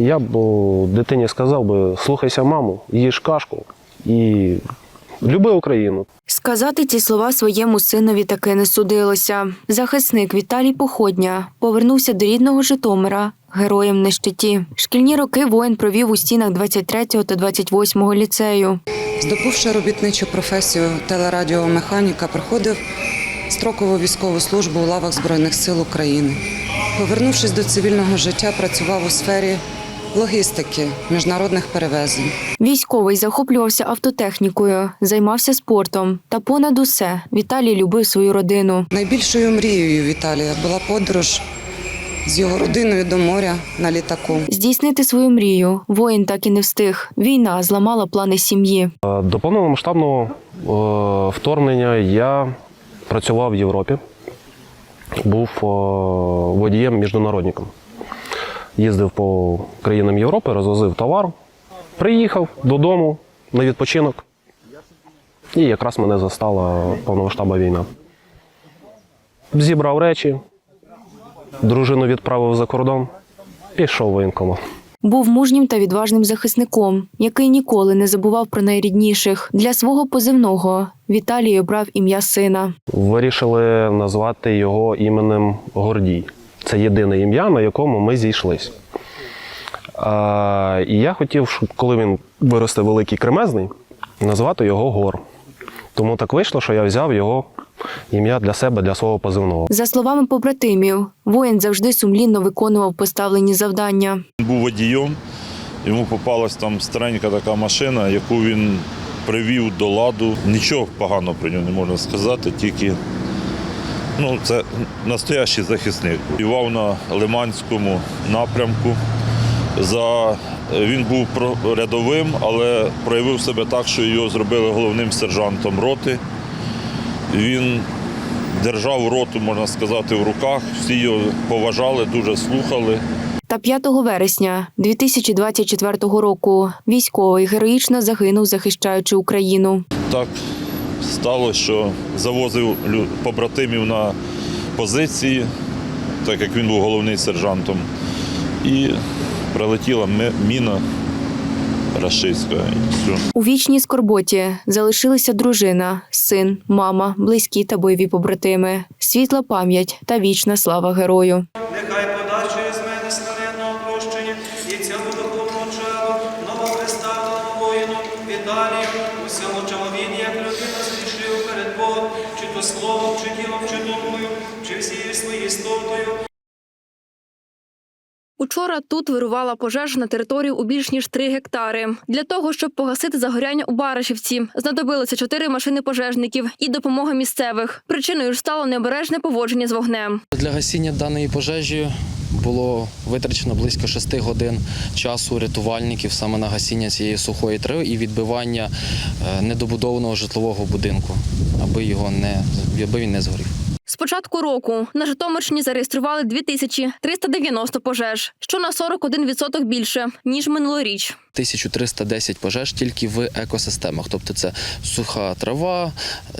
Я б дитині сказав би, слухайся маму, їж кашку і люби Україну. Сказати ці слова своєму синові таки не судилося. Захисник Віталій Походня повернувся до рідного Житомира героєм на щиті. Шкільні роки воїн провів у стінах 23 та 28 ліцею. Здобувши робітничу професію телерадіомеханіка, проходив строкову військову службу у лавах Збройних сил України. Повернувшись до цивільного життя, працював у сфері логістики, міжнародних перевезень. Військовий захоплювався автотехнікою, займався спортом. Та понад усе Віталій любив свою родину. Найбільшою мрією Віталія була подорож з його родиною до моря на літаку. Здійснити свою мрію воїн так і не встиг. Війна зламала плани сім'ї. Е, До повномасштабного е, вторгнення я працював в Європі, був е, водієм міжнародником. Їздив по країнам Європи, розвозив товар, приїхав додому на відпочинок. І якраз мене застала повномасштабна війна. Зібрав речі, дружину відправив за кордон, пішов в воєнкомат. Був мужнім та відважним захисником, який ніколи не забував про найрідніших. Для свого позивного Віталій обрав ім'я сина. Вирішили назвати його іменем Гордій. Це єдине ім'я, на якому ми зійшлись. А, і я хотів, щоб коли він виросте великий кремезний, назвати його Гор. Тому так вийшло, що я взяв його ім'я для себе, для свого позивного. За словами побратимів, воїн завжди сумлінно виконував поставлені завдання. Він був водієм, йому попалась там старенька така машина, яку він привів до ладу. Нічого поганого про нього не можна сказати, тільки ну, це настоящий захисник. Воював на Лиманському напрямку. За... Він був рядовим, але проявив себе так, що його зробили головним сержантом роти. Він держав роту, можна сказати, в руках. Всі його поважали, дуже слухали. Та 5 вересня 2024 року військовий героїчно загинув, захищаючи Україну. Так сталося, що завозив побратимів на позиції, так як він був головний сержантом. І прилетіла міна рашистська. У вічній скорботі залишилися дружина, син, мама, близькі та бойові побратими, світла пам'ять та вічна слава герою. Учора тут вирувала пожежа на території у більш ніж 3 гектари. Для того, щоб погасити загоряння у Барашівці, знадобилося чотири машини пожежників і допомога місцевих. Причиною ж стало необережне поводження з вогнем. Для гасіння даної пожежі було витрачено близько 6 годин часу рятувальників саме на гасіння цієї сухої трави і відбивання е, недобудованого житлового будинку, аби його не аби він не згорів. З початку року на Житомирщині зареєстрували 2390 пожеж, що на 41% більше ніж минулоріч. 1310 пожеж тільки в екосистемах, тобто це суха трава,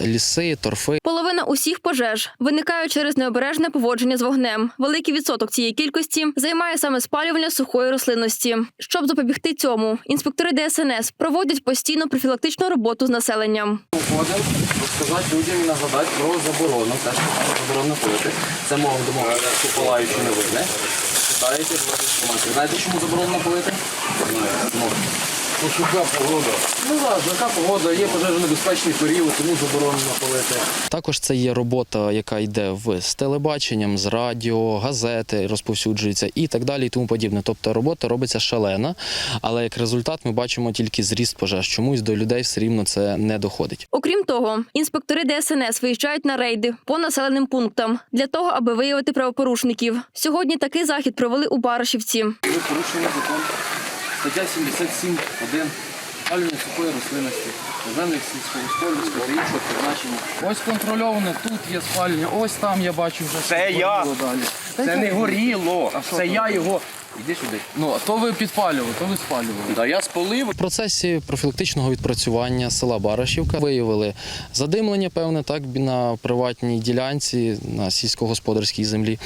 ліси, торфи. Половина усіх пожеж виникає через необережне поводження з вогнем. Великий відсоток цієї кількості займає саме спалювання сухої рослинності. Щоб запобігти цьому, інспектори ДСНС проводять постійну профілактичну роботу з населенням. Уходимо розказати людям і нагадати про заборону. Те, що заборонено пити. Це мова домова, що палаючи не. Знаєте, чому заборонено палити? Ну, Ну, погода. Ну так, така погода, є пожежонебезпечний період, тому заборонено палити. Також це є робота, яка йде в з телебаченням, з радіо, газети розповсюджується і так далі, і тому подібне. Тобто робота робиться шалена, але як результат ми бачимо тільки зріст пожеж. Чомусь до людей все рівно це не доходить. Окрім того, інспектори ДСНС виїжджають на рейди по населеним пунктам для того, аби виявити правопорушників. Сьогодні такий захід провели у Барашівці. Ви порушуєте закон. Стаття 77, 1. Палювання сухої рослинності, землях сільськогосподарського та іншого призначення. Ось контрольоване, тут є спалення, ось там я бачу вже. Це я. горіло далі. Це не горіло. Це я його Іди сюди. Ну, а то ви підпалювали, то ви спалювали. Да, я спалив. В процесі профілактичного відпрацювання села Барашівка виявили задимлення, певне, так на приватній ділянці на сільськогосподарській землі.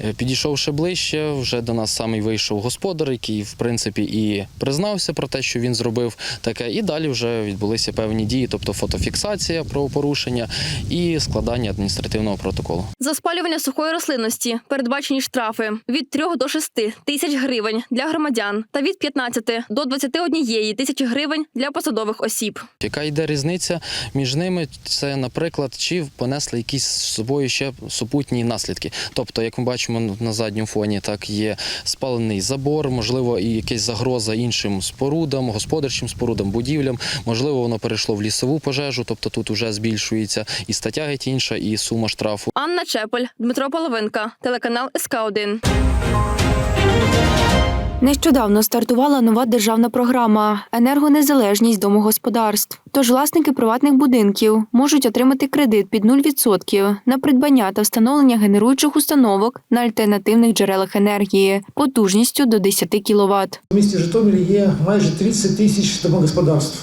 Е, Підійшовши ближче, вже до нас самий вийшов господар, який в принципі і признався про те, що він зробив таке. І далі вже відбулися певні дії, тобто фотофіксація правопорушення і складання адміністративного протоколу. За спалювання сухої рослинності передбачені штрафи від 3 до 6 тисяч гривень для громадян та від 15 до 21 тисячі гривень для посадових осіб. Яка йде різниця між ними? Це, наприклад, чи понесли якісь з собою ще супутні наслідки. Тобто, як ми бачимо на задньому фоні, так є спалений забор, можливо, і якась загроза іншим спорудам, господарчим спорудам, будівлям. Можливо, воно перейшло в лісову пожежу, тобто тут вже збільшується і стаття геть інша, і сума штрафу. Анна Чепель, Дмитро Половинка, телеканал СК 1 Нещодавно стартувала нова державна програма енергонезалежність домогосподарств. Тож власники приватних будинків можуть отримати кредит під 0% на придбання та встановлення генеруючих установок на альтернативних джерелах енергії потужністю до 10 кВт. В місті Житомирі є майже 30 тисяч домогосподарств.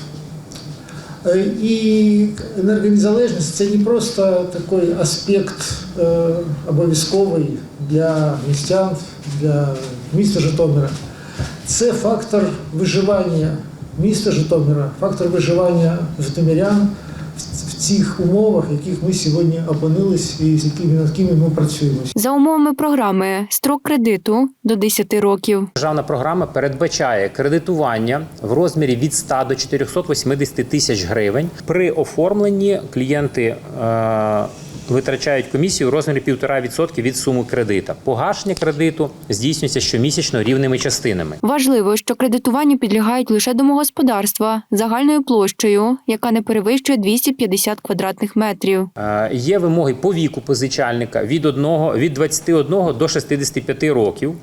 Е, І енергонезалежність це не просто такий аспект е, обов'язковий для містян, для міста Житомира. Це фактор виживання міста Житомира, фактор виживання житомирян в- цих умовах, в яких ми сьогодні опинились і з якими над якими ми працюємо. За умовами програми строк кредиту до 10 років. Державна програма передбачає кредитування в розмірі від 100 до 480 тисяч гривень. При оформленні клієнти е, витрачають комісію у розмірі 1,5% від суми кредита. Погашення кредиту здійснюється щомісячно рівними частинами. Важливо, що кредитуванню підлягають лише домогосподарства загальною площею, яка не перевищує 250 квадратних метрів. Є вимоги по віку позичальника від 1, від 21 до 65 років.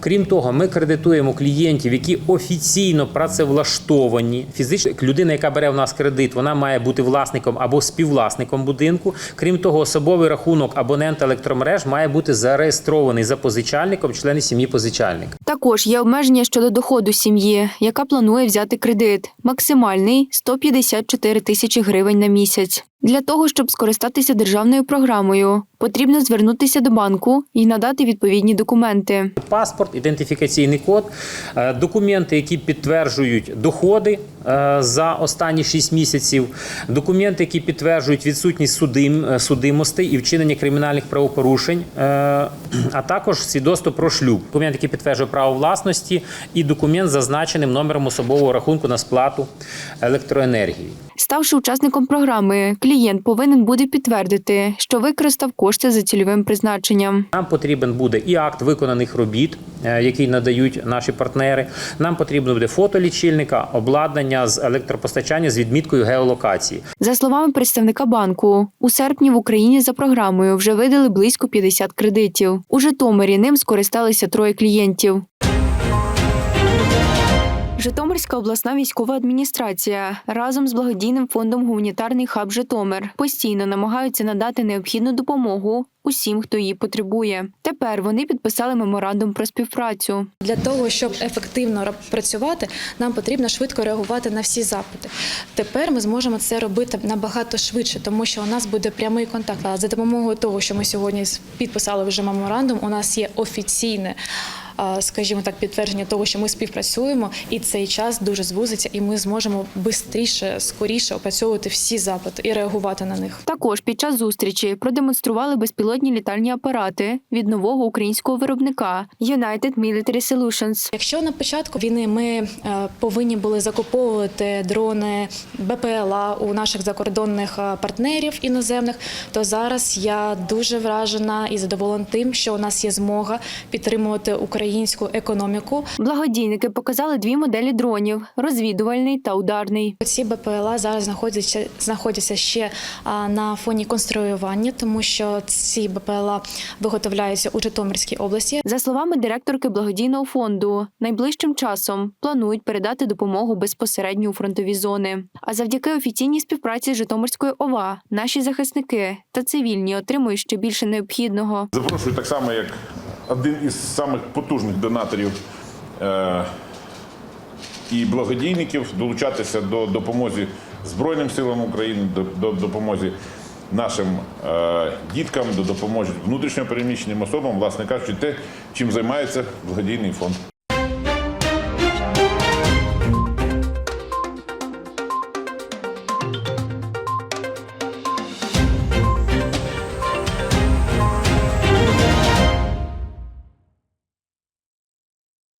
Крім того, ми кредитуємо клієнтів, які офіційно працевлаштовані. Фізична людина, яка бере в нас кредит, вона має бути власником або співвласником будинку. Крім того, особовий рахунок абонента електромереж має бути зареєстрований за позичальником, члени сім'ї позичальника. Також є обмеження щодо доходу сім'ї, яка планує взяти кредит. Максимальний 154 тисячі гривень на місяць. Для того, щоб скористатися державною програмою, потрібно звернутися до банку і надати відповідні документи. Паспорт, ідентифікаційний код, е, документи, які підтверджують доходи е, за останні 6 місяців, документи, які підтверджують відсутність судим, е, судимостей і вчинення кримінальних правопорушень, а також свідоцтво про шлюб, документ, який підтверджує право власності, і документ з зазначеним номером особового рахунку на сплату електроенергії. Ставши учасником програми, клієнт повинен буде підтвердити, що використав кошти за цільовим призначенням. Нам потрібен буде і акт виконаних робіт, е, який надають наші партнери. Нам потрібно буде фото лічильника, обладнання з електропостачання з відміткою геолокації. За словами представника банку, у серпні в Україні за програмою вже видали близько 50 кредитів. У Житомирі ним скористалися троє клієнтів. Житомирська обласна військова адміністрація разом з благодійним фондом Гуманітарний хаб Житомир постійно намагаються надати необхідну допомогу усім, хто її потребує. Тепер вони підписали меморандум про співпрацю. Для того щоб ефективно працювати, нам потрібно швидко реагувати на всі запити. Тепер ми зможемо це робити набагато швидше, тому що у нас буде прямий контакт. А За допомогою того, що ми сьогодні підписали вже меморандум, у нас є офіційне. А, Скажімо так, підтвердження того, що ми співпрацюємо, і цей час дуже звузиться, і ми зможемо швидше, скоріше опрацьовувати всі запити і реагувати на них. Також під час зустрічі продемонстрували безпілотні літальні апарати від нового українського виробника United Military Solutions. Якщо на початку війни ми е, повинні були закуповувати дрони БПЛА у наших закордонних е, партнерів іноземних, то зараз я дуже вражена і задоволена тим, що у нас є змога підтримувати українську економіку. Благодійники показали дві моделі дронів: розвідувальний та ударний. Ці БПЛА зараз знаходяться знаходяться ще на фоні конструювання, тому що ці БПЛА виготовляються у Житомирській області. За словами директорки благодійного фонду, найближчим часом планують передати допомогу безпосередньо у фронтові зони. А завдяки офіційній співпраці з Житомирською ОВА наші захисники та цивільні отримують ще більше необхідного. Запрошую так само, як один із самих потужних донаторів е, і благодійників долучатися до допомоги Збройним силам України, до, до допомоги нашим е, діткам, до допомоги внутрішньопереміщеним особам, власне кажучи, те, чим займається благодійний фонд.